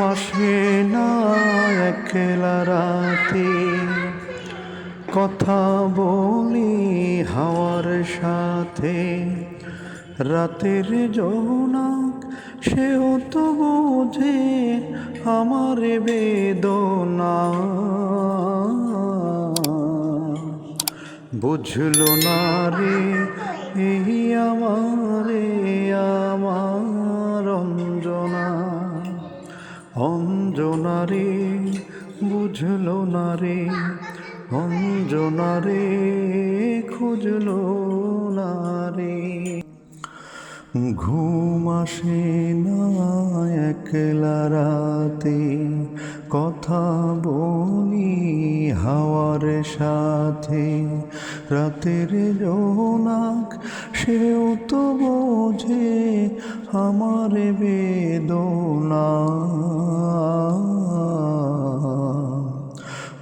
আসে না একলা রাতে কথা বলি হাওয়ার সাথে। রাতের জোনাক সেও তো বোঝে আমার বেদনা। বুঝলো না রে, এই আমারে আমার অঞ্জনা বুঝল বুঝলো না রে। অঞ্জনারে খুঁজলো না রে। ঘুম আসে না একলা রাতে। কথা বলি হাওয়ার সাথে। রাতের জোনাক সেও তো বোঝে আমার বেদনা।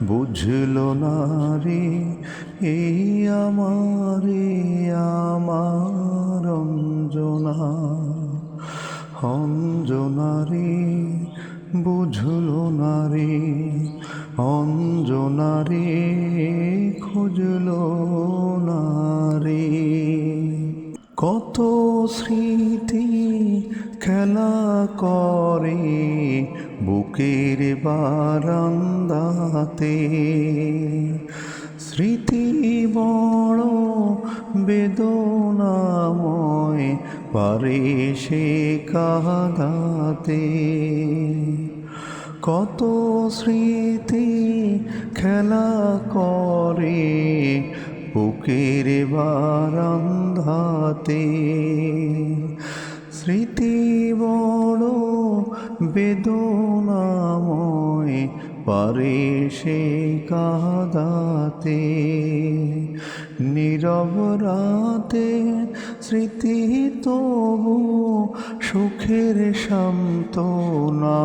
বুঝল না রে, এই আমারে আমার অঞ্জনা অঞ্জনা রে বুঝলো না রে অঞ্জনা রে খুঁজলো না রে কত স্মৃতি খেলা করে বুকের বারান্দাতে। স্মৃতি বড় বেদনাময় পারে সে কাদাতে কত স্মৃতি খেলা করে বুকের বারান্দাতে স্মৃতি বড় বেদনাময় পারে সে কাদাতে, নীরব রাতে স্মৃতি তবু সুখের সান্ত্বনা।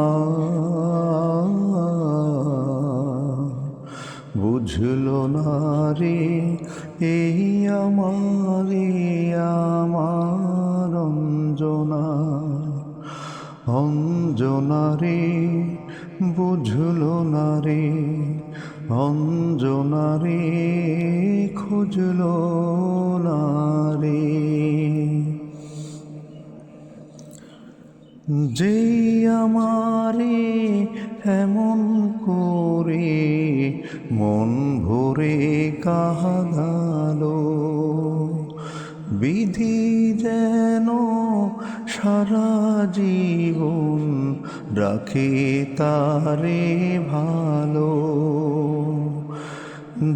বুঝলো না রে, এই আমারে আমার অঞ্জনা। অঞ্জনা রে বুঝলো না রে, অঞ্জনা খুঁজলো না রে। আমারে এমন করে মন ভরে কাহাদালো, বিধি যেন সারা জীবন রাখে তারে ভালো।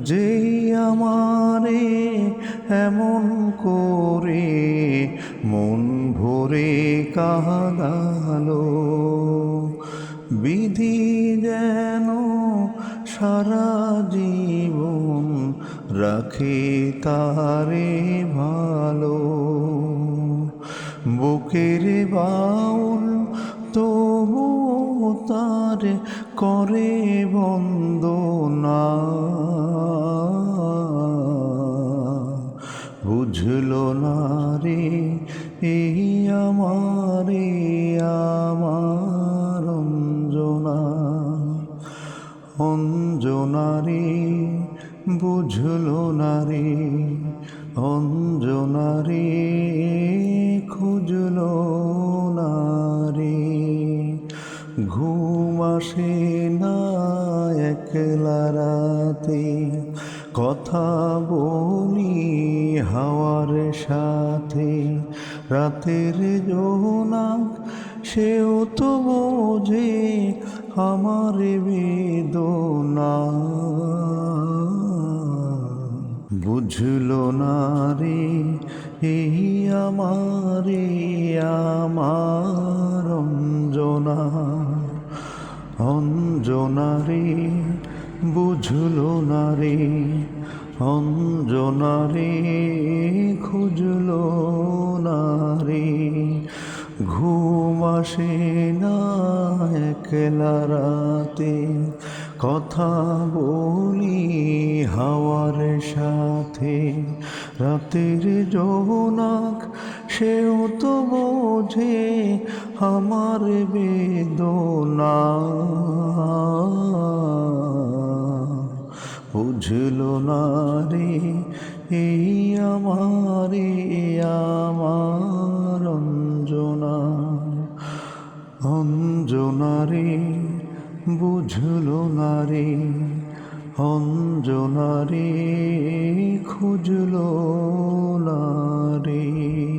যে আমারে এমন করে মন ভরে কাহাদালো বিধি যেন সারা জীবন রাখে তারে ভালো। বুকের বাউল তবু তার করে বন্দনা। বুঝলো না রে, এই আমারে আমার অঞ্জনা। অঞ্জনা রে, বুঝলো না রে, অঞ্জনা রাতে কথা বলি হাওয়ার সাথে। রাতের জোনাক সেও তো বোঝে আমার বেদনা। বুঝলো না রে, এই আমারে আমার অঞ্জনা। অঞ্জনা রে। বুঝলো না রে, অঞ্জনা খুঁজলো না রে। ঘুম আসে না একলা রাতে, কথা বলি হাওয়ার সাথে। রাতের জোনাক সেও তো বোঝে আমার বেদনা। বুঝল না রে, এই আমারে, আমার অঞ্জনা। অঞ্জনা রে, বুঝল না রে, অঞ্জনা রে, খুঁজল না রে।